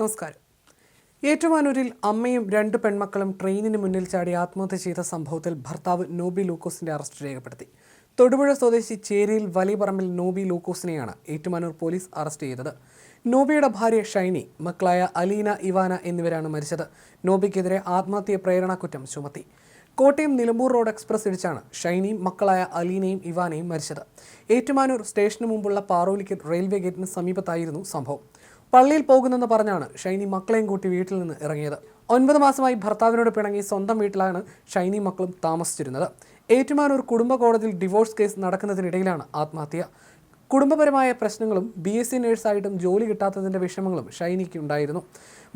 നമസ്കാരം. ഏറ്റുമാനൂരിൽ അമ്മയും രണ്ട് പെൺമക്കളും ട്രെയിനിന് മുന്നിൽ ചാടി ആത്മഹത്യ ചെയ്ത സംഭവത്തിൽ ഭർത്താവ് നോബി ലൂക്കോസിന്റെ അറസ്റ്റ് രേഖപ്പെടുത്തി. തൊടുപുഴ സ്വദേശി ചേരിയിൽ വലിയപറമ്പിൽ നോബി ലൂക്കോസിനെയാണ് ഏറ്റുമാനൂർ പോലീസ് അറസ്റ്റ് ചെയ്തത്. നോബിയുടെ ഭാര്യ ഷൈനി മക്കളായ അലീന ഇവാന എന്നിവരാണ് മരിച്ചത്. നോബിക്കെതിരെ ആത്മഹത്യ പ്രേരണ കുറ്റം ചുമത്തി. കോട്ടയം നിലമ്പൂർ റോഡ് എക്സ്പ്രസ് ഇടിച്ചാണ് ഷൈനിയും മക്കളായ അലീനയും ഇവാനയും മരിച്ചത്. ഏറ്റുമാനൂർ സ്റ്റേഷന് മുമ്പുള്ള പാറോലിക്കൽ റെയിൽവേ ഗേറ്റിന് സമീപത്തായിരുന്നു സംഭവം. പള്ളിയിൽ പോകുന്നെന്ന് പറഞ്ഞാണ് ഷൈനി മക്കളെയും കൂട്ടി വീട്ടിൽ നിന്ന് ഇറങ്ങിയത്. ഒൻപത് മാസമായി ഭർത്താവിനോട് പിണങ്ങി സ്വന്തം വീട്ടിലാണ് ഷൈനി മക്കളും താമസിച്ചിരുന്നത്. ഏറ്റുമാനൂർ കുടുംബ കോടതിയിൽ ഡിവോഴ്സ് കേസ് നടക്കുന്നതിനിടയിലാണ് ആത്മഹത്യ. കുടുംബപരമായ പ്രശ്നങ്ങളും ബി എസ് സി നേഴ്സായിട്ടും ജോലി കിട്ടാത്തതിന്റെ വിഷമങ്ങളും ഷൈനിക്ക് ഉണ്ടായിരുന്നു.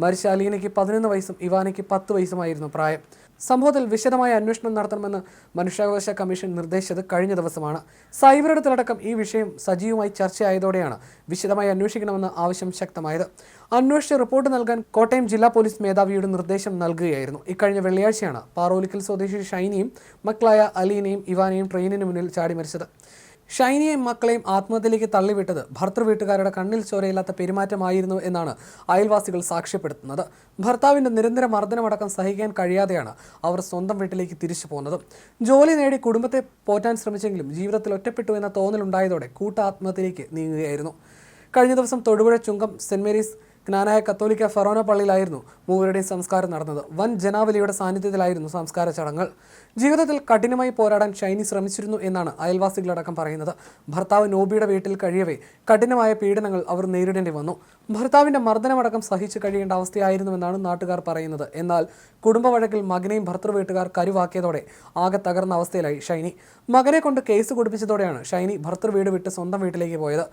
മരിച്ച അലീനയ്ക്ക് പതിനൊന്ന് വയസ്സും ഇവാനയ്ക്ക് പത്ത് വയസ്സുമായിരുന്നു പ്രായം. സംഭവത്തിൽ വിശദമായ അന്വേഷണം നടത്തണമെന്ന് മനുഷ്യാവകാശ കമ്മീഷൻ നിർദ്ദേശിച്ചത് കഴിഞ്ഞ ദിവസമാണ്. സൈബർ ഇടത്തിലടക്കം ഈ വിഷയം സജീവമായി ചർച്ചയായതോടെയാണ് വിശദമായി അന്വേഷിക്കണമെന്ന ആവശ്യം ശക്തമായത്. അന്വേഷിച്ച് റിപ്പോർട്ട് നൽകാൻ കോട്ടയം ജില്ലാ പോലീസ് മേധാവിയുടെ നിർദ്ദേശം നൽകുകയായിരുന്നു. ഇക്കഴിഞ്ഞ വെള്ളിയാഴ്ചയാണ് പാറോലിക്കൽ സ്വദേശി ഷൈനിയും മക്കളായ അലീനയും ഇവാനയും ട്രെയിനിന് മുന്നിൽ ചാടി മരിച്ചത്. ഷൈനിയെയും മക്കളെയും ആത്മഹത്യയിലേക്ക് തള്ളിവിട്ടത് ഭർത്തൃ വീട്ടുകാരുടെ കണ്ണിൽ ചോരയില്ലാത്ത പെരുമാറ്റമായിരുന്നു എന്നാണ് അയൽവാസികൾ സാക്ഷ്യപ്പെടുത്തുന്നത്. ഭർത്താവിന്റെ നിരന്തര മർദ്ദനമടക്കം സഹിക്കാൻ കഴിയാതെയാണ് അവർ സ്വന്തം വീട്ടിലേക്ക് തിരിച്ചു പോകുന്നത്. ജോലി നേടി കുടുംബത്തെ പോറ്റാൻ ശ്രമിച്ചെങ്കിലും ജീവിതത്തിൽ ഒറ്റപ്പെട്ടു എന്ന തോന്നലുണ്ടായതോടെ കൂട്ട ആത്മഹത്യയിലേക്ക് നീങ്ങുകയായിരുന്നു. കഴിഞ്ഞ ദിവസം തൊടുപുഴ ചുങ്കം സെന്റ് മേരീസ് ജ്ഞാനായ കത്തോലിക്ക ഫെറോന പള്ളിയിലായിരുന്നു മൂവരുടെയും സംസ്കാരം നടന്നത്. വൻ ജനാവലിയുടെ സാന്നിധ്യത്തിലായിരുന്നു സംസ്കാര ചടങ്ങുകൾ. ജീവിതത്തിൽ കഠിനമായി പോരാടാൻ ഷൈനി ശ്രമിച്ചിരുന്നു എന്നാണ് അയൽവാസികളടക്കം പറയുന്നത്. ഭർത്താവ് നോബിയുടെ വീട്ടിൽ കഴിയവേ കഠിനമായ പീഡനങ്ങൾ അവർ നേരിടേണ്ടി വന്നു. ഭർത്താവിന്റെ മർദ്ദനമടക്കം സഹിച്ചു കഴിയേണ്ട അവസ്ഥയായിരുന്നുവെന്നാണ് നാട്ടുകാർ പറയുന്നത്. എന്നാൽ കുടുംബ വഴക്കിൽ മകനെയും ഭർത്തൃ വീട്ടുകാർ കരുവാക്കിയതോടെ ആകെ തകർന്ന അവസ്ഥയിലായി ഷൈനി. മകനെ കൊണ്ട് കേസ് കൊടുപ്പിച്ചതോടെയാണ് ഷൈനി ഭർത്തൃ വീട് വിട്ട് സ്വന്തം വീട്ടിലേക്ക് പോയത്.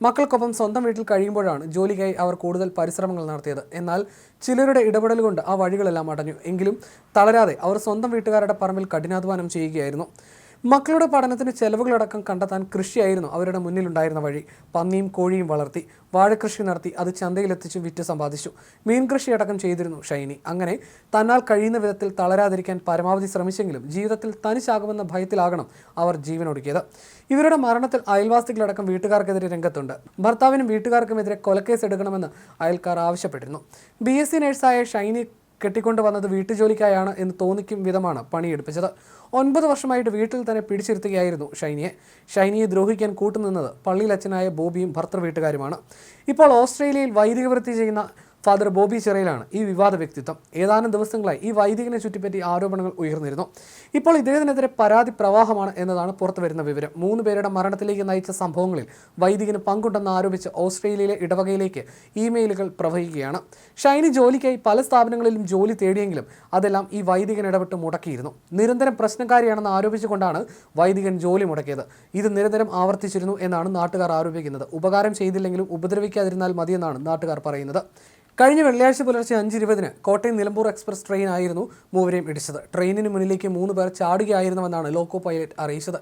മക്കൾക്കൊപ്പം സ്വന്തം വീട്ടിൽ കഴിയുമ്പോഴാണ് ജോലിക്കായി അവർ കൂടുതൽ പരിശ്രമങ്ങൾ നടത്തിയത്. എന്നാൽ ചിലരുടെ ഇടപെടൽ കൊണ്ട് ആ വഴികളെല്ലാം അടഞ്ഞു. എങ്കിലും തളരാതെ അവർ സ്വന്തം വീട്ടുകാരുടെ പറമ്പിൽ കഠിനാധ്വാനം ചെയ്യുകയായിരുന്നു. മക്കളുടെ പഠനത്തിന് ചെലവുകളടക്കം കണ്ടെത്താൻ കൃഷിയായിരുന്നു അവരുടെ മുന്നിലുണ്ടായിരുന്ന വഴി. പന്നിയും കോഴിയും വളർത്തി വാഴക്കൃഷി നടത്തി അത് ചന്തയിലെത്തിച്ച് വിറ്റ് സമ്പാദിച്ചു. മീൻകൃഷി കൃഷിയടക്കം ചെയ്തിരുന്നു ഷൈനി. അങ്ങനെ തന്നാൽ കഴിയുന്ന വിധത്തിൽ തളരാതിരിക്കാൻ പരമാവധി ശ്രമിച്ചെങ്കിലും ജീവിതത്തിൽ തനിച്ചാകുമെന്ന ഭയത്തിലാകണം അവർ ജീവനൊടുക്കിയത്. ഇവരുടെ മരണത്തിൽ അയൽവാസികളടക്കം വീട്ടുകാർക്കെതിരെ രംഗത്തുണ്ട്. ഭർത്താവിനും വീട്ടുകാർക്കുമെതിരെ കൊലക്കേസ് എടുക്കണമെന്ന് അയൽക്കാർ ആവശ്യപ്പെട്ടിരുന്നു. ബി എസ് സി നഴ്സായ ഷൈനി കെട്ടിക്കൊണ്ട് വന്നത് വീട്ടുജോലിക്കായാണ് എന്ന് തോന്നിക്കും വിധമാണ് പണിയെടുപ്പിച്ചത്. ഒൻപത് വർഷമായിട്ട് വീട്ടിൽ തന്നെ പിടിച്ചിരുത്തുകയായിരുന്നു ഷൈനിയെ. ഷൈനിയെ ദ്രോഹിക്കാൻ കൂട്ടുനിന്നത് പള്ളിയിലച്ഛനായ ബോബിയും ഭർത്തൃ വീട്ടുകാരുമാണ്. ഇപ്പോൾ ഓസ്ട്രേലിയയിൽ വൈദികവൃത്തി ചെയ്യുന്ന ഫാദർ ബോബി ചിറയിലാണ് ഈ വിവാദ വ്യക്തിത്വം. ഏതാനും ദിവസങ്ങളായി ഈ വൈദികനെ ചുറ്റിപ്പറ്റി ആരോപണങ്ങൾ ഉയർന്നിരുന്നു. ഇപ്പോൾ ഇദ്ദേഹത്തിനെതിരെ പരാതി പ്രവാഹമാണ് എന്നതാണ് പുറത്തു വരുന്ന വിവരം. മൂന്ന് പേരുടെ മരണത്തിലേക്ക് നയിച്ച സംഭവങ്ങളിൽ വൈദികന് പങ്കുണ്ടെന്ന് ആരോപിച്ച് ഓസ്ട്രേലിയയിലെ ഇടവകയിലേക്ക് ഇമെയിലുകൾ പ്രവഹിക്കുകയാണ്. ഷൈനി ജോലിക്കായി പല സ്ഥാപനങ്ങളിലും ജോലി തേടിയെങ്കിലും അതെല്ലാം ഈ വൈദികൻ ഇടപെട്ട് മുടക്കിയിരുന്നു. നിരന്തരം പ്രശ്നക്കാരിയാണെന്ന് ആരോപിച്ചുകൊണ്ടാണ് വൈദികൻ ജോലി മുടക്കിയത്. ഇത് നിരന്തരം ആവർത്തിച്ചിരുന്നു എന്നാണ് നാട്ടുകാർ ആരോപിക്കുന്നത്. ഉപകാരം ചെയ്തില്ലെങ്കിലും ഉപദ്രവിക്കാതിരുന്നാൽ മതിയെന്നാണ് നാട്ടുകാർ പറയുന്നത്. കഴിഞ്ഞ വെള്ളിയാഴ്ച പുലർച്ചെ അഞ്ച് ഇരുപതിന് കോട്ടയം നിലമ്പൂർ എക്സ്പ്രസ് ട്രെയിൻ ആയിരുന്നു മൂവരെയും ഇടിച്ചത്. ട്രെയിനിന് മുന്നിലേക്ക് മൂന്ന് പേർ ചാടുകയായിരുന്നുവെന്നാണ് ലോക്കോ പൈലറ്റ് അറിയിച്ചത്.